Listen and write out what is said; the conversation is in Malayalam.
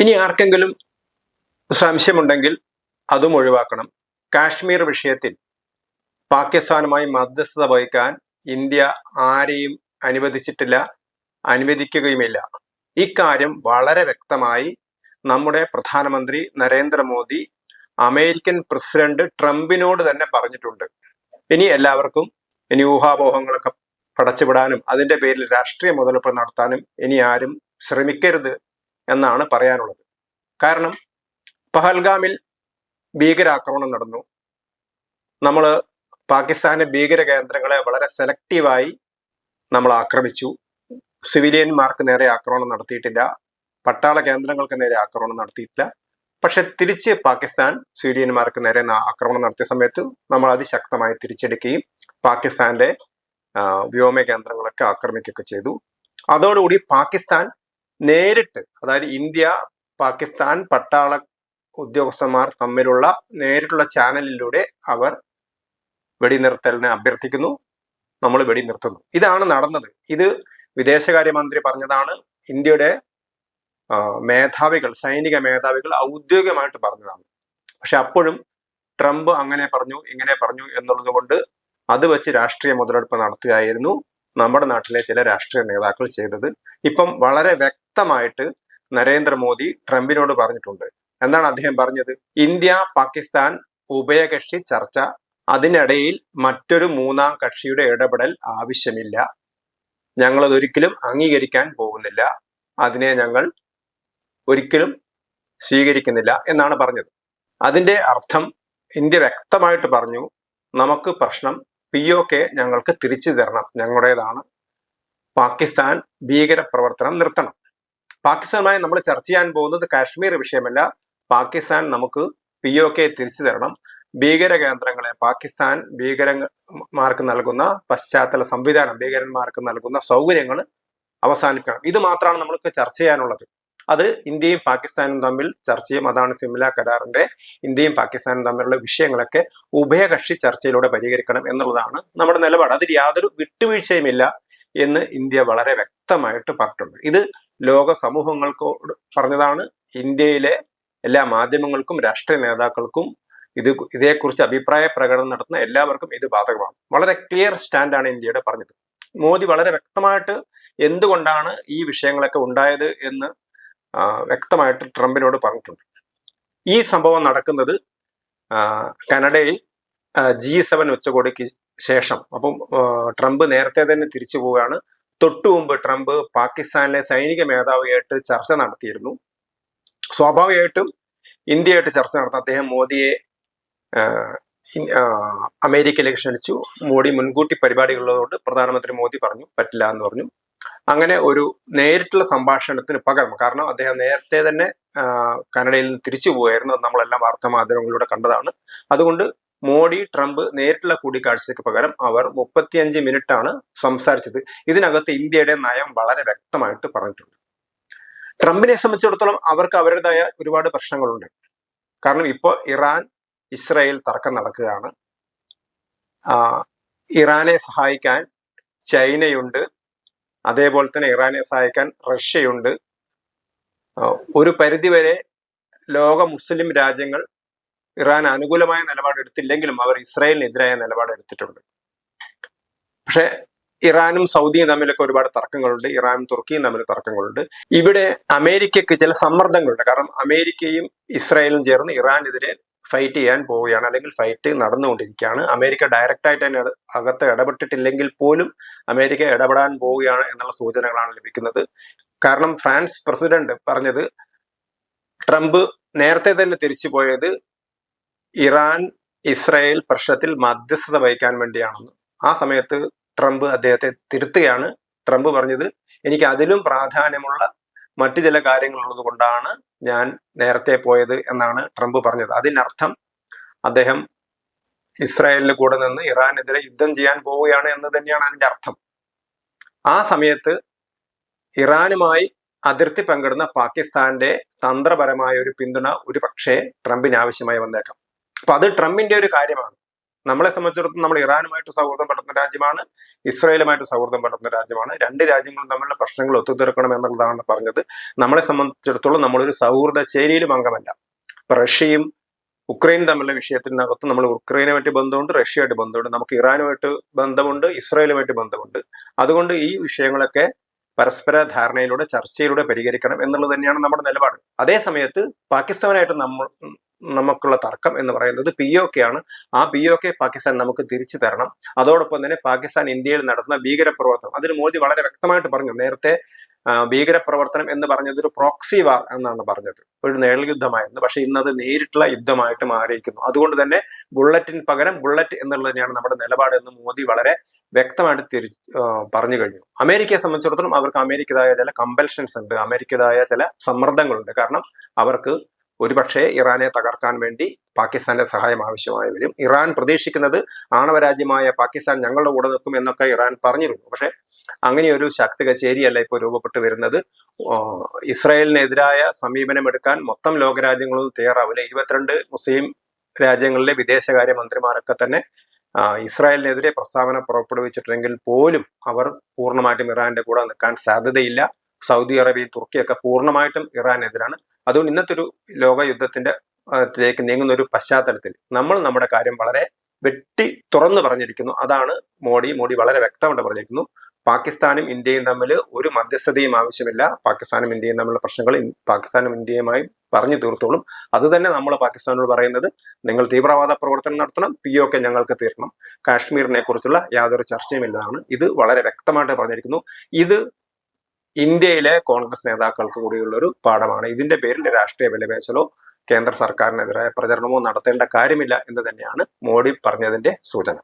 ഇനി ആർക്കെങ്കിലും സംശയമുണ്ടെങ്കിൽ അതും ഒഴിവാക്കണം. കാശ്മീർ വിഷയത്തിൽ പാകിസ്ഥാനുമായി മധ്യസ്ഥത വഹിക്കാൻ ഇന്ത്യ ആരെയും അനുവദിച്ചിട്ടില്ല അനുവദിക്കുകയുമില്ല. ഇക്കാര്യം വളരെ വ്യക്തമായി നമ്മുടെ പ്രധാനമന്ത്രി നരേന്ദ്രമോദി അമേരിക്കൻ പ്രസിഡന്റ് ട്രംപിനോട് തന്നെ പറഞ്ഞിട്ടുണ്ട്. ഇനി എല്ലാവർക്കും ഇനി ഊഹാപോഹങ്ങളൊക്കെ പടച്ചുവിടാനും അതിന്റെ പേരിൽ രാഷ്ട്രീയ മുതലെടുപ്പ് നടത്താനും ഇനി ആരും ശ്രമിക്കരുത് എന്നാണ് പറയാനുള്ളത്. കാരണം പഹൽഗാമിൽ ഭീകരാക്രമണം നടന്നു. നമ്മൾ പാകിസ്ഥാന്റെ ഭീകര കേന്ദ്രങ്ങളെ വളരെ സെലക്റ്റീവായി നമ്മൾ ആക്രമിച്ചു. സിവിലിയന്മാർക്ക് നേരെ ആക്രമണം നടത്തിയിട്ടില്ല. പട്ടാള കേന്ദ്രങ്ങൾക്ക് നേരെ ആക്രമണം നടത്തിയിട്ടില്ല. പക്ഷെ തിരിച്ച് പാകിസ്ഥാൻ സിവിലിയന്മാർക്ക് നേരെ ആക്രമണം നടത്തിയ സമയത്ത് നമ്മൾ അതിശക്തമായി തിരിച്ചെടുക്കുകയും പാകിസ്ഥാന്റെ വ്യോമ കേന്ദ്രങ്ങളൊക്കെ ആക്രമിക്കുകയൊക്കെ ചെയ്തു. അതോടുകൂടി പാകിസ്ഥാൻ നേരിട്ട് അതായത് ഇന്ത്യ പാകിസ്ഥാൻ പട്ടാള ഉദ്യോഗസ്ഥന്മാർ തമ്മിലുള്ള നേരിട്ടുള്ള ചാനലിലൂടെ അവർ വെടിനിർത്തലിനെ അഭ്യർത്ഥിക്കുന്നു നമ്മൾ വെടിനിർത്തുന്നു. ഇതാണ് നടന്നത്. ഇത് വിദേശകാര്യമന്ത്രി പറഞ്ഞതാണ് ഇന്ത്യയുടെ മേധാവികൾ സൈനിക മേധാവികൾ ഔദ്യോഗികമായിട്ട് പറഞ്ഞതാണ്. പക്ഷെ അപ്പോഴും ട്രംപ് അങ്ങനെ പറഞ്ഞു ഇങ്ങനെ പറഞ്ഞു എന്നുള്ളത് കൊണ്ട് അത് വെച്ച് രാഷ്ട്രീയ മുതലെടുപ്പ് നടത്തുകയായിരുന്നു. നമ്മുടെ നാട്ടിലെ ചില രാഷ്ട്രീയ നേതാക്കൾ ചെയ്തത് ഇപ്പം വളരെ വ്യക്തമായിട്ട് നരേന്ദ്രമോദി ട്രംപിനോട് പറഞ്ഞിട്ടുണ്ട്. എന്താണ് അദ്ദേഹം പറഞ്ഞത്? ഇന്ത്യ പാകിസ്ഥാൻ ഉഭയകക്ഷി ചർച്ച. അതിനിടയിൽ മറ്റൊരു മൂന്നാം കക്ഷിയുടെ ഇടപെടൽ ആവശ്യമില്ല. ഞങ്ങളതൊരിക്കലും അംഗീകരിക്കാൻ പോകുന്നില്ല. അതിനെ ഞങ്ങൾ ഒരിക്കലും സ്വീകരിക്കുന്നില്ല എന്നാണ് പറഞ്ഞത്. അതിന്റെ അർത്ഥം ഇന്ത്യ വ്യക്തമായിട്ട് പറഞ്ഞു നമുക്ക് പ്രശ്നം പി ഒ കെ ഞങ്ങൾക്ക് തിരിച്ചു തരണം. ഞങ്ങളുടേതാണ്. പാകിസ്ഥാൻ ഭീകര പ്രവർത്തനം നിർത്തണം. പാകിസ്ഥാനുമായി നമ്മൾ ചർച്ച ചെയ്യാൻ പോകുന്നത് കാശ്മീർ വിഷയമല്ല. പാകിസ്ഥാൻ നമുക്ക് പി ഒ കെ തിരിച്ചു തരണം. ഭീകര കേന്ദ്രങ്ങളെ പാകിസ്ഥാൻ ഭീകരന്മാർക്ക് നൽകുന്ന പശ്ചാത്തല സംവിധാനം ഭീകരന്മാർക്ക് നൽകുന്ന സൗകര്യങ്ങൾ അവസാനിക്കണം ഇത് മാത്രമാണ് നമ്മൾക്ക് ചർച്ച ചെയ്യാനുള്ളത്. അത് ഇന്ത്യയും പാകിസ്ഥാനും തമ്മിൽ ചർച്ച ചെയ്യും അതാണ് ഫിമില കരാറിന്റെ ഇന്ത്യയും പാകിസ്ഥാനും തമ്മിലുള്ള വിഷയങ്ങളൊക്കെ ഉഭയകക്ഷി ചർച്ചയിലൂടെ പരിഹരിക്കണം എന്നുള്ളതാണ് നമ്മുടെ നിലപാട്. അതിൽ യാതൊരു വിട്ടുവീഴ്ചയുമില്ല എന്ന് ഇന്ത്യ വളരെ വ്യക്തമായിട്ട് പറഞ്ഞിട്ടുണ്ട്. ഇത് ലോക സമൂഹങ്ങൾക്കോട് പറഞ്ഞതാണ്. ഇന്ത്യയിലെ എല്ലാ മാധ്യമങ്ങൾക്കും രാഷ്ട്രീയ നേതാക്കൾക്കും ഇത് ഇതേക്കുറിച്ച് അഭിപ്രായ പ്രകടനം നടത്തുന്ന എല്ലാവർക്കും ഇത് ബാധകമാണ്. വളരെ ക്ലിയർ സ്റ്റാൻഡാണ് ഇന്ത്യയുടെ പറഞ്ഞത്. മോദി വളരെ വ്യക്തമായിട്ട് എന്തുകൊണ്ടാണ് ഈ വിഷയങ്ങളൊക്കെ ഉണ്ടായത് എന്ന് വ്യക്തമായിട്ട് ട്രംപിനോട് പറഞ്ഞിട്ടുണ്ട്. ഈ സംഭവം നടക്കുന്നത് കനഡയിൽ ജി സെവൻ ഉച്ചകോടിക്ക് ശേഷം. അപ്പം ട്രംപ് നേരത്തെ തന്നെ തിരിച്ചു പോവുകയാണ്. തൊട്ടു മുമ്പ് ട്രംപ് പാകിസ്ഥാനിലെ സൈനിക മേധാവിയായിട്ട് ചർച്ച നടത്തിയിരുന്നു. സ്വാഭാവികമായിട്ടും ഇന്ത്യയായിട്ട് ചർച്ച നടത്താൻ അദ്ദേഹം മോദിയെ അമേരിക്കയിലേക്ക് ക്ഷണിച്ചു. മോഡി മുൻകൂട്ടി പരിപാടികളുള്ളതുകൊണ്ട് പ്രധാനമന്ത്രി മോദി പറഞ്ഞു പറ്റില്ല എന്ന് പറഞ്ഞു. അങ്ങനെ ഒരു നേരിട്ടുള്ള സംഭാഷണത്തിന് പകരം കാരണം അദ്ദേഹം നേരത്തെ തന്നെ കനഡയിൽ നിന്ന് തിരിച്ചു പോയായിരുന്നു. അത് നമ്മളെല്ലാം വാർത്താമാധ്യമങ്ങളിലൂടെ കണ്ടതാണ്. അതുകൊണ്ട് മോഡി ട്രംപ് നേരിട്ടുള്ള കൂടിക്കാഴ്ചയ്ക്ക് പകരം അവർ മുപ്പത്തിയഞ്ച് മിനിറ്റ് ആണ് സംസാരിച്ചത്. ഇതിനകത്ത് ഇന്ത്യയുടെ നയം വളരെ വ്യക്തമായിട്ട് പറഞ്ഞിട്ടുണ്ട്. ട്രംപിനെ സംബന്ധിച്ചിടത്തോളം അവർക്ക് അവരുടേതായ ഒരുപാട് പ്രശ്നങ്ങളുണ്ട്. കാരണം ഇപ്പോൾ ഇറാൻ ഇസ്രായേൽ തർക്കം നടക്കുകയാണ്. ഇറാനെ സഹായിക്കാൻ ചൈനയുണ്ട്. അതേപോലെ തന്നെ ഇറാനെ സഹായിക്കാൻ റഷ്യയുണ്ട്. ഒരു പരിധിവരെ ലോക മുസ്ലിം രാജ്യങ്ങൾ ഇറാൻ അനുകൂലമായ നിലപാടെടുത്തില്ലെങ്കിലും അവർ ഇസ്രായേലിനെതിരായ നിലപാടെടുത്തിട്ടുണ്ട് പക്ഷെ ഇറാനും സൗദിയും തമ്മിലൊക്കെ ഒരുപാട് തർക്കങ്ങളുണ്ട്. ഇറാനും തുർക്കിയും തമ്മിൽ തർക്കങ്ങളുണ്ട്. ഇവിടെ അമേരിക്കയ്ക്ക് ചില സമ്മർദ്ദങ്ങളുണ്ട്. കാരണം അമേരിക്കയും ഇസ്രായേലും ചേർന്ന് ഇറാനെതിരെ ഫൈറ്റ് ചെയ്യാൻ പോവുകയാണ് അല്ലെങ്കിൽ ഫൈറ്റ് നടന്നുകൊണ്ടിരിക്കുകയാണ്. അമേരിക്ക ഡയറക്റ്റായിട്ട് തന്നെ അകത്ത് ഇടപെട്ടിട്ടില്ലെങ്കിൽ പോലും അമേരിക്ക ഇടപെടാൻ പോവുകയാണ് എന്നുള്ള സൂചനകളാണ് ലഭിക്കുന്നത്. കാരണം ഫ്രാൻസ് പ്രസിഡന്റ് പറഞ്ഞത് ട്രംപ് നേരത്തെ തന്നെ തിരിച്ചു പോയത് ഇറാൻ ഇസ്രായേൽ പ്രശ്നത്തിൽ മധ്യസ്ഥത വഹിക്കാൻ വേണ്ടിയാണെന്ന്. ആ സമയത്ത് ട്രംപ് അദ്ദേഹത്തെ തിരുത്തുകയാണ്. ട്രംപ് പറഞ്ഞത് എനിക്ക് അതിലും പ്രാധാന്യമുള്ള മറ്റു ചില കാര്യങ്ങളുള്ളത് കൊണ്ടാണ് ഞാൻ നേരത്തെ പോയത് എന്നാണ് ട്രംപ് പറഞ്ഞത്. അതിനർത്ഥം അദ്ദേഹം ഇസ്രായേലിന് കൂടെ നിന്ന് ഇറാനെതിരെ യുദ്ധം ചെയ്യാൻ പോവുകയാണ് എന്ന് തന്നെയാണ് അതിന്റെ അർത്ഥം. ആ സമയത്ത് ഇറാനുമായി അതിർത്തി പങ്കിടുന്ന പാകിസ്ഥാന്റെ തന്ത്രപരമായ ഒരു പിന്തുണ ഒരു പക്ഷേ ട്രംപിന് ആവശ്യമായി വന്നേക്കാം. അപ്പൊ അത് ട്രംപിന്റെ ഒരു കാര്യമാണ്. നമ്മളെ സംബന്ധിച്ചിടത്തോളം നമ്മൾ ഇറാനുമായിട്ട് സൗഹൃദം പുലർത്തുന്ന രാജ്യമാണ് ഇസ്രായേലുമായിട്ട് സൗഹൃദം പുലർത്തുന്ന രാജ്യമാണ്. രണ്ട് രാജ്യങ്ങളും തമ്മിലുള്ള പ്രശ്നങ്ങൾ ഒത്തുതീർക്കണം എന്നുള്ളതാണ് പറഞ്ഞത്. നമ്മളെ സംബന്ധിച്ചിടത്തോളം നമ്മളൊരു സൗഹൃദ ചേരിയിലും അംഗമല്ല. ഇപ്പൊ റഷ്യയും ഉക്രൈൻ തമ്മിലുള്ള വിഷയത്തിനകത്ത് നമ്മൾ ഉക്രൈനുമായിട്ട് ബന്ധമുണ്ട് റഷ്യയുമായിട്ട് ബന്ധമുണ്ട്. നമുക്ക് ഇറാനുമായിട്ട് ബന്ധമുണ്ട് ഇസ്രായേലുമായിട്ട് ബന്ധമുണ്ട്. അതുകൊണ്ട് ഈ വിഷയങ്ങളൊക്കെ പരസ്പര ധാരണയിലൂടെ ചർച്ചയിലൂടെ പരിഹരിക്കണം എന്നുള്ളത് തന്നെയാണ് നമ്മുടെ നിലപാട്. അതേ സമയത്ത് പാകിസ്ഥാനായിട്ട് നമ്മൾ നമുക്കുള്ള തർക്കം എന്ന് പറയുന്നത് പി ഒ കെ ആണ്. ആ പി ഒ കെ പാകിസ്ഥാൻ നമുക്ക് തിരിച്ചു തരണം. അതോടൊപ്പം തന്നെ പാകിസ്ഥാൻ ഇന്ത്യയിൽ നടത്തുന്ന ഭീകരപ്രവർത്തനം. അതിന് മോദി വളരെ വ്യക്തമായിട്ട് പറഞ്ഞു. നേരത്തെ ഭീകരപ്രവർത്തനം എന്ന് പറഞ്ഞത് ഒരു പ്രോക്സി വാർ എന്നാണ് പറഞ്ഞത്. ഒരു നേഴൽ യുദ്ധമായിരുന്നു പക്ഷെ ഇന്നത് നേരിട്ടുള്ള യുദ്ധമായിട്ട് മാറിയിരിക്കുന്നു അതുകൊണ്ട് തന്നെ ബുള്ളറ്റിന് പകരം ബുള്ളറ്റ് എന്നുള്ളത് തന്നെയാണ് നമ്മുടെ നിലപാട് എന്ന് മോദി വളരെ വ്യക്തമായിട്ട് തിരി പറഞ്ഞു കഴിഞ്ഞു. അമേരിക്കയെ സംബന്ധിച്ചിടത്തോളം അവർക്ക് അമേരിക്കതായ ചില കമ്പൽഷൻസ് ഉണ്ട്. അമേരിക്കതായ ചില സമ്മർദ്ദങ്ങളുണ്ട്. കാരണം അവർക്ക് ഒരുപക്ഷെ ഇറാനെ തകർക്കാൻ വേണ്ടി പാകിസ്ഥാന്റെ സഹായം ആവശ്യമായി വരും. ഇറാൻ പ്രതീക്ഷിക്കുന്നത് ആണവരാജ്യമായ പാകിസ്ഥാൻ ഞങ്ങളുടെ കൂടെ നിൽക്കും എന്നൊക്കെ ഇറാൻ പറഞ്ഞിരുന്നു. പക്ഷെ അങ്ങനെ ഒരു ശക്തി കച്ചേരിയല്ല ഇപ്പോൾ രൂപപ്പെട്ടു വരുന്നത്. ഇസ്രായേലിനെതിരായ സമീപനമെടുക്കാൻ മൊത്തം ലോകരാജ്യങ്ങളും തയ്യാറാവില്ല. ഇരുപത്തിരണ്ട് മുസ്ലിം രാജ്യങ്ങളിലെ വിദേശകാര്യ മന്ത്രിമാരൊക്കെ തന്നെ ഇസ്രായേലിനെതിരെ പ്രസ്താവന പുറപ്പെടുവിച്ചിട്ടുണ്ടെങ്കിൽ പോലും അവർ പൂർണമായിട്ടും ഇറാന്റെ കൂടെ നിൽക്കാൻ സാധ്യതയില്ല. സൗദി അറേബ്യ തുർക്കിയൊക്കെ പൂർണമായിട്ടും ഇറാനെതിരാണ്. അതുകൊണ്ട് ഇന്നത്തെ ഒരു ലോകയുദ്ധത്തിന്റെ ത്തിലേക്ക് നീങ്ങുന്ന ഒരു പശ്ചാത്തലത്തിൽ നമ്മൾ നമ്മുടെ കാര്യം വളരെ വെട്ടി തുറന്നു പറഞ്ഞിരിക്കുന്നു. അതാണ് മോഡി. മോഡി വളരെ വ്യക്തമായിട്ട് പറഞ്ഞിരിക്കുന്നു. പാകിസ്ഥാനും ഇന്ത്യയും തമ്മിൽ ഒരു മധ്യസ്ഥതയും ആവശ്യമില്ല. പാകിസ്ഥാനും ഇന്ത്യയും തമ്മിലുള്ള പ്രശ്നങ്ങൾ പാകിസ്ഥാനും ഇന്ത്യയുമായി പറഞ്ഞു തീർത്തോളും. അത് തന്നെ നമ്മൾ പാകിസ്ഥാനോട് പറയുന്നത് നിങ്ങൾ തീവ്രവാദ പ്രവർത്തനം നടത്തണം പി ഒ കെ ഞങ്ങൾക്ക് തീർക്കണം കാശ്മീരിനെ കുറിച്ചുള്ള യാതൊരു ചർച്ചയും ഇല്ലതാണ്. ഇത് വളരെ വ്യക്തമായിട്ട് പറഞ്ഞിരിക്കുന്നു. ഇത് ഇന്ത്യയിലെ കോൺഗ്രസ് നേതാക്കൾക്ക് കൂടിയുള്ള ഒരു പാഠമാണ്. ഇതിന്റെ പേരിൽ രാഷ്ട്രീയ വിലപേശലോ കേന്ദ്ര സർക്കാരിനെതിരായ പ്രചരണമോ നടത്തേണ്ട കാര്യമില്ല എന്ന് തന്നെയാണ് മോഡി പറഞ്ഞതിന്റെ സൂചന.